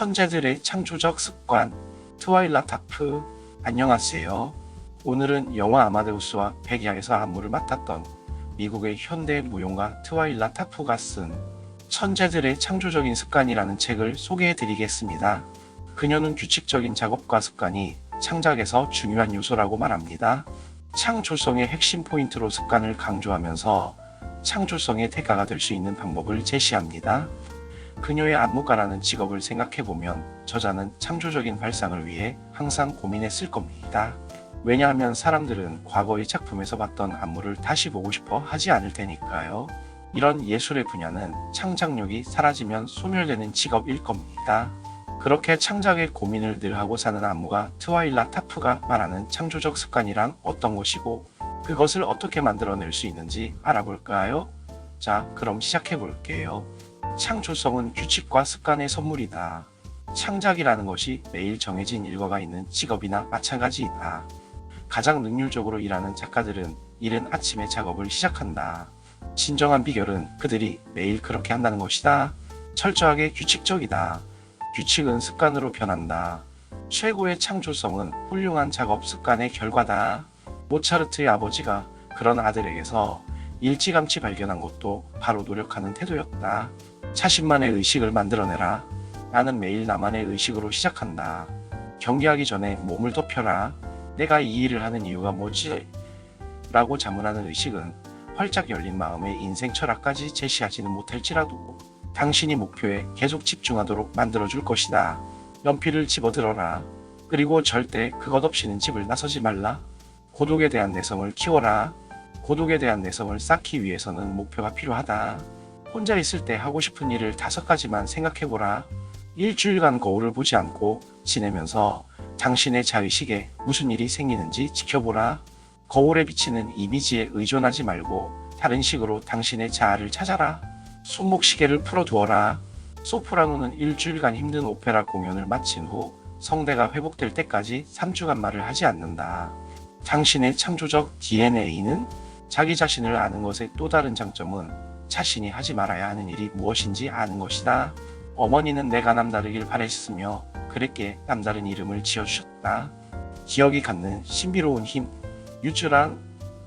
천재들의 창조적 습관 트와일라 타프 안녕하세요. 오늘은 영화 아마데우스와 백야에서 안무를 맡았던 미국의 현대 무용가 트와일라 타프가 쓴 천재들의 창조적인 습관이라는 책을 소개해 드리겠습니다. 그녀는 규칙적인 작업과 습관이 창작에서 중요한 요소라고 말합니다. 창조성의 핵심 포인트로 습관을 강조하면서 창조성의 대가가 될 수 있는 방법을 제시합니다. 그녀의 안무가라는 직업을 생각해보면 저자는 창조적인 발상을 위해 항상 고민했을 겁니다. 왜냐하면 사람들은 과거의 작품에서 봤던 안무를 다시 보고 싶어 하지 않을 테니까요. 이런 예술의 분야는 창작력이 사라지면 소멸되는 직업일 겁니다. 그렇게 창작의 고민을 늘 하고 사는 안무가 트와일라 타프가 말하는 창조적 습관이란 어떤 것이고 그것을 어떻게 만들어낼 수 있는지 알아볼까요? 자, 그럼 시작해 볼게요. 창조성은 규칙과 습관의 선물이다. 창작이라는 것이 매일 정해진 일과가 있는 직업이나 마찬가지이다. 가장 능률적으로 일하는 작가들은 이른 아침에 작업을 시작한다. 진정한 비결은 그들이 매일 그렇게 한다는 것이다. 철저하게 규칙적이다. 규칙은 습관으로 변한다. 최고의 창조성은 훌륭한 작업 습관의 결과다. 모차르트의 아버지가 그런 아들에게서 일찌감치 발견한 것도 바로 노력하는 태도였다. 자신만의 의식을 만들어내라. 나는 매일 나만의 의식으로 시작한다. 경기하기 전에 몸을 덮여라. 내가 이 일을 하는 이유가 뭐지? 라고 자문하는 의식은 활짝 열린 마음에 인생 철학까지 제시하지는 못할지라도 당신이 목표에 계속 집중하도록 만들어줄 것이다. 연필을 집어들어라. 그리고 절대 그것 없이는 집을 나서지 말라. 고독에 대한 내성을 키워라. 고독에 대한 내성을 쌓기 위해서는 목표가 필요하다. 혼자 있을 때 하고 싶은 일을 다섯 가지만 생각해보라. 일주일간 거울을 보지 않고 지내면서 당신의 자의식에 무슨 일이 생기는지 지켜보라. 거울에 비치는 이미지에 의존하지 말고 다른 식으로 당신의 자아를 찾아라. 손목시계를 풀어두어라. 소프라노는 일주일간 힘든 오페라 공연을 마친 후 성대가 회복될 때까지 3주간 말을 하지 않는다. 당신의 창조적 DNA는 자기 자신을 아는 것의 또 다른 장점은 자신이 하지 말아야 하는 일이 무엇인지 아는 것이다. 어머니는 내가 남다르길 바랬으며 그랬기에 남다른 이름을 지어주셨다. 기억이 갖는 신비로운 힘, 유출한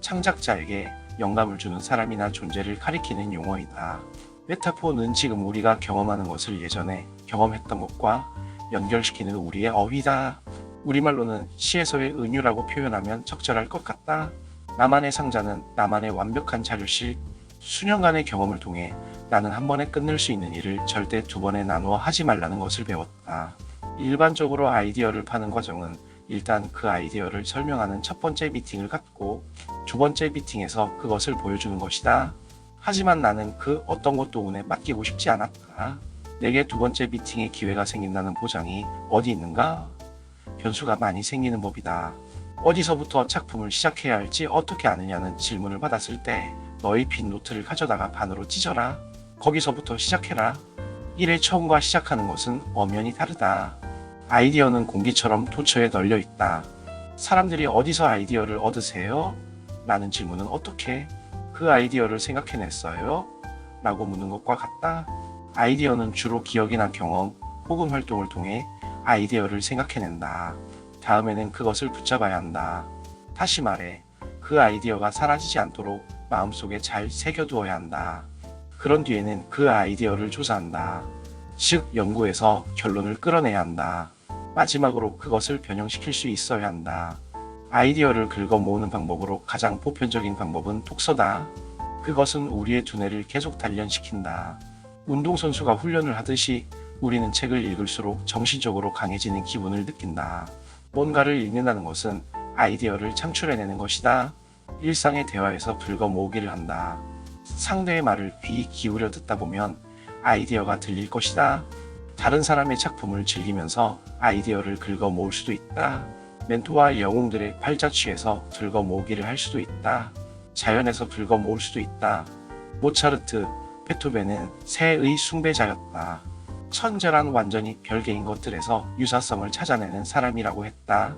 창작자에게 영감을 주는 사람이나 존재를 가리키는 용어이다. 메타포는 지금 우리가 경험하는 것을 예전에 경험했던 것과 연결시키는 우리의 어휘다. 우리말로는 시에서의 은유라고 표현하면 적절할 것 같다. 나만의 상자는 나만의 완벽한 자료실, 수년간의 경험을 통해 나는 한 번에 끝낼 수 있는 일을 절대 두 번에 나누어 하지 말라는 것을 배웠다. 일반적으로 아이디어를 파는 과정은 일단 그 아이디어를 설명하는 첫 번째 미팅을 갖고 두 번째 미팅에서 그것을 보여주는 것이다. 하지만 나는 그 어떤 것도 운에 맡기고 싶지 않았다. 내게 두 번째 미팅의 기회가 생긴다는 보장이 어디 있는가? 변수가 많이 생기는 법이다. 어디서부터 작품을 시작해야 할지 어떻게 아느냐는 질문을 받았을 때 너의 빈 노트를 가져다가 반으로 찢어라. 거기서부터 시작해라. 일의 처음과 시작하는 것은 엄연히 다르다. 아이디어는 공기처럼 도처에 널려 있다. 사람들이 어디서 아이디어를 얻으세요? 라는 질문은 어떻게 그 아이디어를 생각해냈어요? 라고 묻는 것과 같다. 아이디어는 주로 기억이나 경험 혹은 활동을 통해 아이디어를 생각해낸다. 다음에는 그것을 붙잡아야 한다. 다시 말해, 그 아이디어가 사라지지 않도록 마음속에 잘 새겨두어야 한다. 그런 뒤에는 그 아이디어를 조사한다. 즉, 연구해서 결론을 끌어내야 한다. 마지막으로 그것을 변형시킬 수 있어야 한다. 아이디어를 긁어 모으는 방법으로 가장 보편적인 방법은 독서다. 그것은 우리의 두뇌를 계속 단련시킨다. 운동선수가 훈련을 하듯이 우리는 책을 읽을수록 정신적으로 강해지는 기분을 느낀다. 뭔가를 읽는다는 것은 아이디어를 창출해내는 것이다. 일상의 대화에서 긁어 모으기를 한다. 상대의 말을 귀 기울여 듣다 보면 아이디어가 들릴 것이다. 다른 사람의 작품을 즐기면서 아이디어를 긁어 모을 수도 있다. 멘토와 영웅들의 팔자취에서 긁어 모으기를 할 수도 있다. 자연에서 긁어 모을 수도 있다. 모차르트, 베토벤은 새의 숭배자였다. 천재란 완전히 별개인 것들에서 유사성을 찾아내는 사람이라고 했다.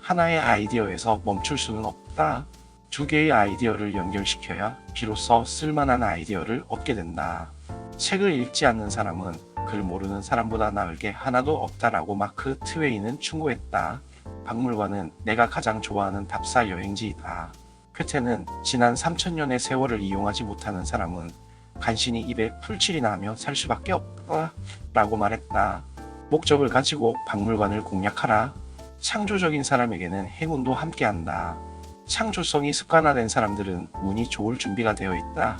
하나의 아이디어에서 멈출 수는 없다. 두 개의 아이디어를 연결시켜야 비로소 쓸만한 아이디어를 얻게 된다. 책을 읽지 않는 사람은 글 모르는 사람보다 나을 게 하나도 없다라고 마크 트웨이는 충고했다. 박물관은 내가 가장 좋아하는 답사 여행지이다. 쾌테는 지난 3천년의 세월을 이용하지 못하는 사람은 간신히 입에 풀칠이나 하며 살 수밖에 없다. 라고 말했다. 목적을 가지고 박물관을 공략하라. 창조적인 사람에게는 행운도 함께한다. 창조성이 습관화된 사람들은 운이 좋을 준비가 되어 있다.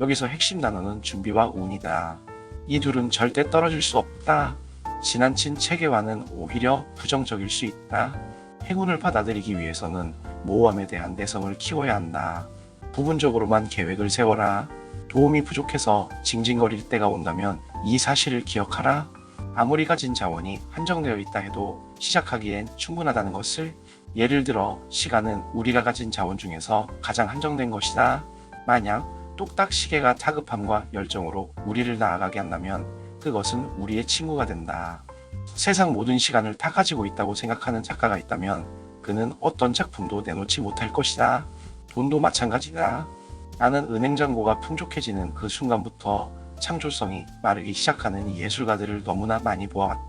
여기서 핵심 단어는 준비와 운이다. 이 둘은 절대 떨어질 수 없다. 지나친 체계화는 오히려 부정적일 수 있다. 행운을 받아들이기 위해서는 모험에 대한 내성을 키워야 한다. 부분적으로만 계획을 세워라. 도움이 부족해서 징징거릴 때가 온다면 이 사실을 기억하라. 아무리 가진 자원이 한정되어 있다 해도 시작하기엔 충분하다는 것을 예를 들어 시간은 우리가 가진 자원 중에서 가장 한정된 것이다. 만약 똑딱 시계가 다급함과 열정으로 우리를 나아가게 한다면 그것은 우리의 친구가 된다. 세상 모든 시간을 다 가지고 있다고 생각하는 작가가 있다면 그는 어떤 작품도 내놓지 못할 것이다. 돈도 마찬가지다. 나는 은행 잔고가 풍족해지는 그 순간부터 창조성이 마르기 시작하는 예술가들을 너무나 많이 보아왔다.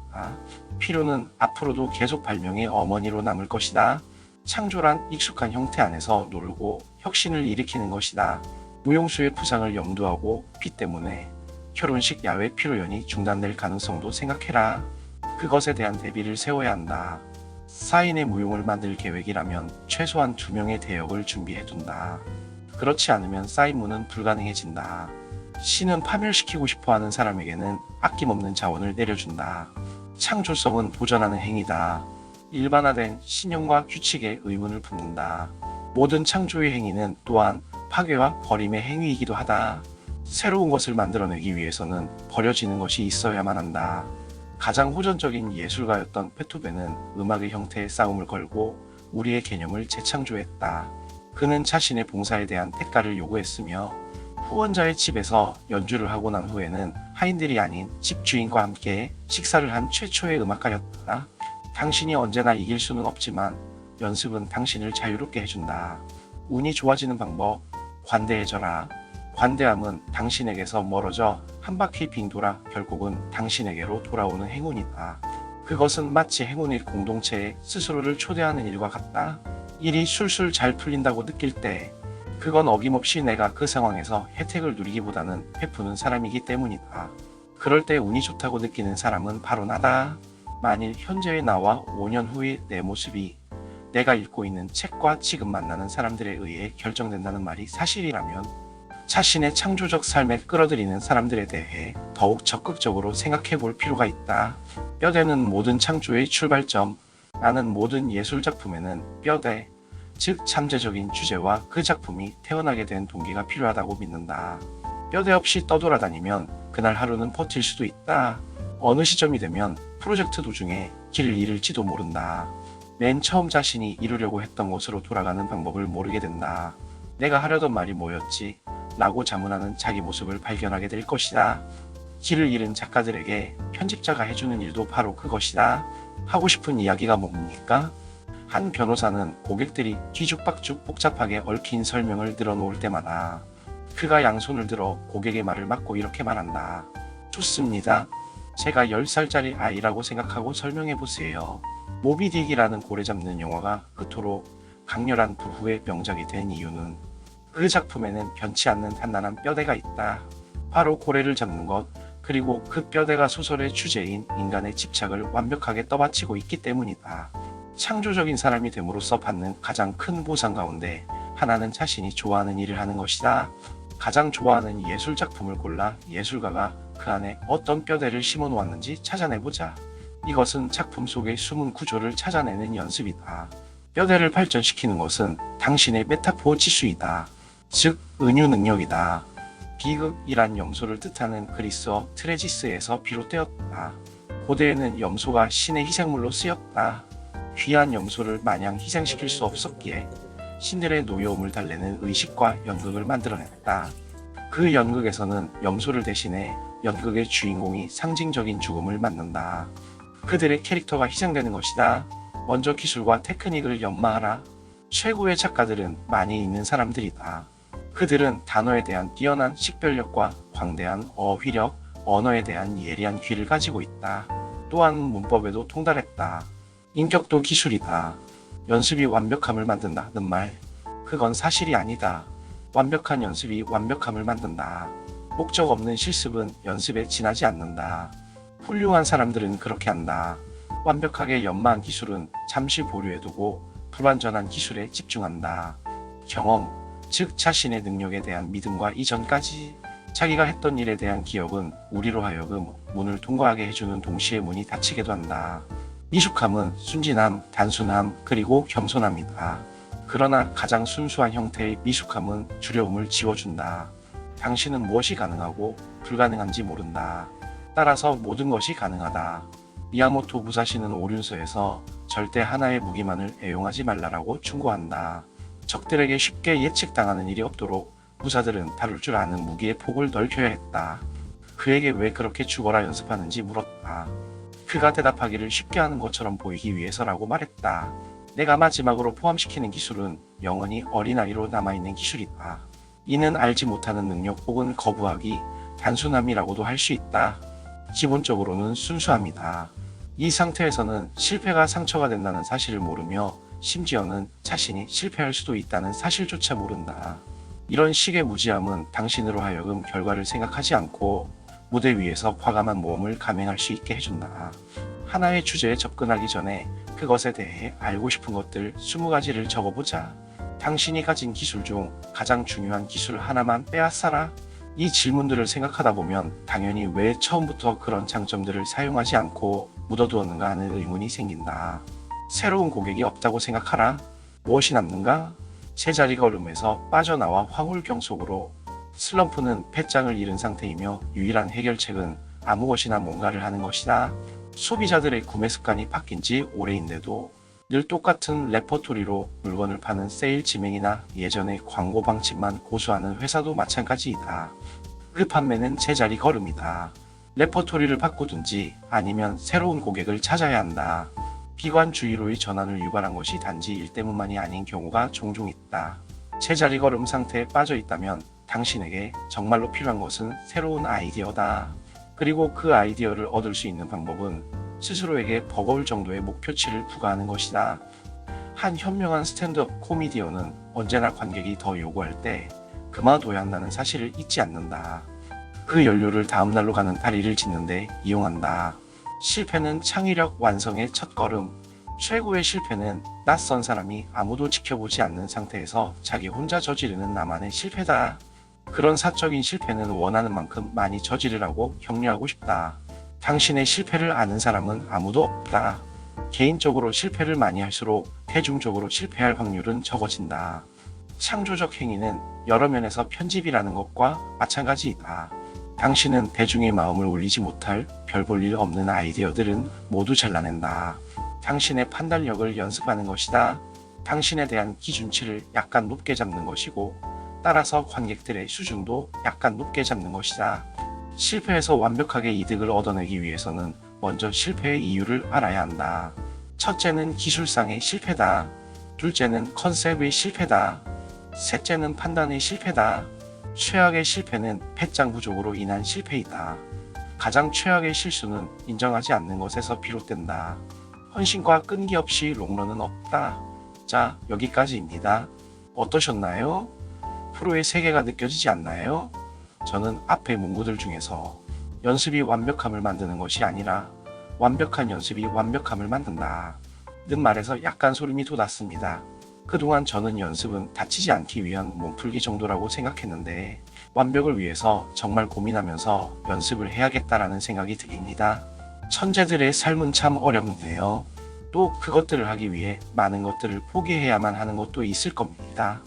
필요는 앞으로도 계속 발명의 어머니로 남을 것이다. 창조란 익숙한 형태 안에서 놀고 혁신을 일으키는 것이다. 무용수의 부상을 염두하고 피 때문에 결혼식 야외 피로연이 중단될 가능성도 생각해라. 그것에 대한 대비를 세워야 한다. 사인의 무용을 만들 계획이라면 최소한 두 명의 대역을 준비해둔다. 그렇지 않으면 사인문은 불가능해진다. 신은 파멸시키고 싶어 하는 사람에게는 아낌없는 자원을 내려준다. 창조성은 도전하는 행위다. 일반화된 신념과 규칙에 의문을 품는다. 모든 창조의 행위는 또한 파괴와 버림의 행위이기도 하다. 새로운 것을 만들어내기 위해서는 버려지는 것이 있어야만 한다. 가장 호전적인 예술가였던 베토벤은 음악의 형태에 싸움을 걸고 우리의 개념을 재창조했다. 그는 자신의 봉사에 대한 대가를 요구했으며 후원자의 집에서 연주를 하고 난 후에는 하인들이 아닌 집 주인과 함께 식사를 한 최초의 음악가였다. 당신이 언제나 이길 수는 없지만 연습은 당신을 자유롭게 해준다. 운이 좋아지는 방법, 관대해져라. 관대함은 당신에게서 멀어져 한 바퀴 빙 돌아 결국은 당신에게로 돌아오는 행운이다. 그것은 마치 행운의 공동체에 스스로를 초대하는 일과 같다. 일이 술술 잘 풀린다고 느낄 때 그건 어김없이 내가 그 상황에서 혜택을 누리기보다는 베푸는 사람이기 때문이다. 그럴 때 운이 좋다고 느끼는 사람은 바로 나다. 만일 현재의 나와 5년 후의 내 모습이 내가 읽고 있는 책과 지금 만나는 사람들에 의해 결정된다는 말이 사실이라면 자신의 창조적 삶에 끌어들이는 사람들에 대해 더욱 적극적으로 생각해 볼 필요가 있다. 뼈대는 모든 창조의 출발점. 나는 모든 예술 작품에는 뼈대, 즉 잠재적인 주제와 그 작품이 태어나게 된 동기가 필요하다고 믿는다. 뼈대 없이 떠돌아다니면 그날 하루는 버틸 수도 있다. 어느 시점이 되면 프로젝트 도중에 길을 잃을지도 모른다. 맨 처음 자신이 이루려고 했던 곳으로 돌아가는 방법을 모르게 된다. 내가 하려던 말이 뭐였지? 라고 자문하는 자기 모습을 발견하게 될 것이다. 길을 잃은 작가들에게 편집자가 해주는 일도 바로 그것이다. 하고 싶은 이야기가 뭡니까? 한 변호사는 고객들이 뒤죽박죽 복잡하게 얽힌 설명을 늘어놓을 때마다 그가 양손을 들어 고객의 말을 막고 이렇게 말한다. 좋습니다. 제가 10살짜리 아이라고 생각하고 설명해 보세요. 모비딕이라는 고래 잡는 영화가 그토록 강렬한 부부의 명작이 된 이유는 그 작품에는 변치 않는 단단한 뼈대가 있다. 바로 고래를 잡는 것, 그리고 그 뼈대가 소설의 주제인 인간의 집착을 완벽하게 떠받치고 있기 때문이다. 창조적인 사람이 됨으로써 받는 가장 큰 보상 가운데 하나는 자신이 좋아하는 일을 하는 것이다. 가장 좋아하는 예술 작품을 골라 예술가가 그 안에 어떤 뼈대를 심어 놓았는지 찾아내보자. 이것은 작품 속의 숨은 구조를 찾아내는 연습이다. 뼈대를 발전시키는 것은 당신의 메타포 지수이다. 즉, 은유 능력이다. 비극이란 염소를 뜻하는 그리스어 트레지스에서 비롯되었다. 고대에는 염소가 신의 희생물로 쓰였다. 귀한 염소를 마냥 희생시킬 수 없었기에 신들의 노여움을 달래는 의식과 연극을 만들어냈다. 그 연극에서는 염소를 대신해 연극의 주인공이 상징적인 죽음을 맞는다. 그들의 캐릭터가 희생되는 것이다. 먼저 기술과 테크닉을 연마하라. 최고의 작가들은 많이 있는 사람들이다. 그들은 단어에 대한 뛰어난 식별력과 광대한 어휘력, 언어에 대한 예리한 귀를 가지고 있다. 또한 문법에도 통달했다. 인격도 기술이다. 연습이 완벽함을 만든다는 말. 그건 사실이 아니다. 완벽한 연습이 완벽함을 만든다. 목적 없는 실습은 연습에 지나지 않는다. 훌륭한 사람들은 그렇게 한다. 완벽하게 연마한 기술은 잠시 보류해두고 불완전한 기술에 집중한다. 경험, 즉 자신의 능력에 대한 믿음과 이전까지 자기가 했던 일에 대한 기억은 우리로 하여금 문을 통과하게 해주는 동시에 문이 닫히게도 한다. 미숙함은 순진함, 단순함, 그리고 겸손함이다. 그러나 가장 순수한 형태의 미숙함은 두려움을 지워준다. 당신은 무엇이 가능하고 불가능한지 모른다. 따라서 모든 것이 가능하다. 미야모토 무사시는 오륜서에서 절대 하나의 무기만을 애용하지 말라라고 충고한다. 적들에게 쉽게 예측당하는 일이 없도록 무사들은 다룰 줄 아는 무기의 폭을 넓혀야 했다. 그에게 왜 그렇게 죽어라 연습하는지 물었다. 그가 대답하기를 쉽게 하는 것처럼 보이기 위해서라고 말했다. 내가 마지막으로 포함시키는 기술은 영원히 어린아이로 남아있는 기술이다. 이는 알지 못하는 능력 혹은 거부하기, 단순함이라고도 할 수 있다. 기본적으로는 순수함이다. 이 상태에서는 실패가 상처가 된다는 사실을 모르며 심지어는 자신이 실패할 수도 있다는 사실조차 모른다. 이런 식의 무지함은 당신으로 하여금 결과를 생각하지 않고 무대 위에서 과감한 모험을 감행할 수 있게 해준다. 하나의 주제에 접근하기 전에 그것에 대해 알고 싶은 것들 20가지를 적어보자. 당신이 가진 기술 중 가장 중요한 기술 하나만 빼앗아라. 이 질문들을 생각하다 보면 당연히 왜 처음부터 그런 장점들을 사용하지 않고 묻어두었는가 하는 의문이 생긴다. 새로운 고객이 없다고 생각하라. 무엇이 남는가? 제자리 걸음에서 빠져나와 화홀경 속으로 슬럼프는 패장을 잃은 상태이며 유일한 해결책은 아무 것이나 뭔가를 하는 것이다. 소비자들의 구매 습관이 바뀐 지 오래인데도 늘 똑같은 레퍼토리로 물건을 파는 세일 지명이나 예전의 광고 방침만 고수하는 회사도 마찬가지이다. 그 판매는 제자리 걸음이다. 레퍼토리를 바꾸든지 아니면 새로운 고객을 찾아야 한다. 비관주의로의 전환을 유발한 것이 단지 일 때문만이 아닌 경우가 종종 있다. 제자리 걸음 상태에 빠져 있다면 당신에게 정말로 필요한 것은 새로운 아이디어다. 그리고 그 아이디어를 얻을 수 있는 방법은 스스로에게 버거울 정도의 목표치를 부과하는 것이다. 한 현명한 스탠드업 코미디언은 언제나 관객이 더 요구할 때 그만둬야 한다는 사실을 잊지 않는다. 그 연료를 다음날로 가는 다리를 짓는데 이용한다. 실패는 창의력 완성의 첫 걸음. 최고의 실패는 낯선 사람이 아무도 지켜보지 않는 상태에서 자기 혼자 저지르는 나만의 실패다. 그런 사적인 실패는 원하는 만큼 많이 저지르라고 격려하고 싶다. 당신의 실패를 아는 사람은 아무도 없다. 개인적으로 실패를 많이 할수록 대중적으로 실패할 확률은 적어진다. 창조적 행위는 여러 면에서 편집이라는 것과 마찬가지이다. 당신은 대중의 마음을 울리지 못할 별 볼 일 없는 아이디어들은 모두 잘라낸다. 당신의 판단력을 연습하는 것이다. 당신에 대한 기준치를 약간 높게 잡는 것이고, 따라서 관객들의 수준도 약간 높게 잡는 것이다. 실패해서 완벽하게 이득을 얻어내기 위해서는 먼저 실패의 이유를 알아야 한다. 첫째는 기술상의 실패다. 둘째는 컨셉의 실패다. 셋째는 판단의 실패다. 최악의 실패는 패장 부족으로 인한 실패이다. 가장 최악의 실수는 인정하지 않는 것에서 비롯된다. 헌신과 끈기 없이 롱런은 없다. 자, 여기까지입니다. 어떠셨나요? 프로의 세계가 느껴지지 않나요? 저는 앞의 문구들 중에서 연습이 완벽함을 만드는 것이 아니라 완벽한 연습이 완벽함을 만든다. 는 말에서 약간 소름이 돋았습니다. 그동안 저는 연습은 다치지 않기 위한 몸풀기 정도라고 생각했는데 완벽을 위해서 정말 고민하면서 연습을 해야겠다라는 생각이 듭니다. 천재들의 삶은 참 어렵네요. 또 그것들을 하기 위해 많은 것들을 포기해야만 하는 것도 있을 겁니다.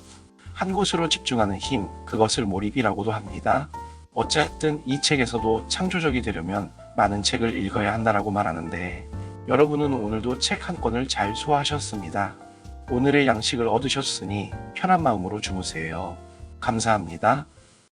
한 곳으로 집중하는 힘, 그것을 몰입이라고도 합니다. 어쨌든 이 책에서도 창조적이 되려면 많은 책을 읽어야 한다라고 말하는데 여러분은 오늘도 책 한 권을 잘 소화하셨습니다. 오늘의 양식을 얻으셨으니 편한 마음으로 주무세요. 감사합니다.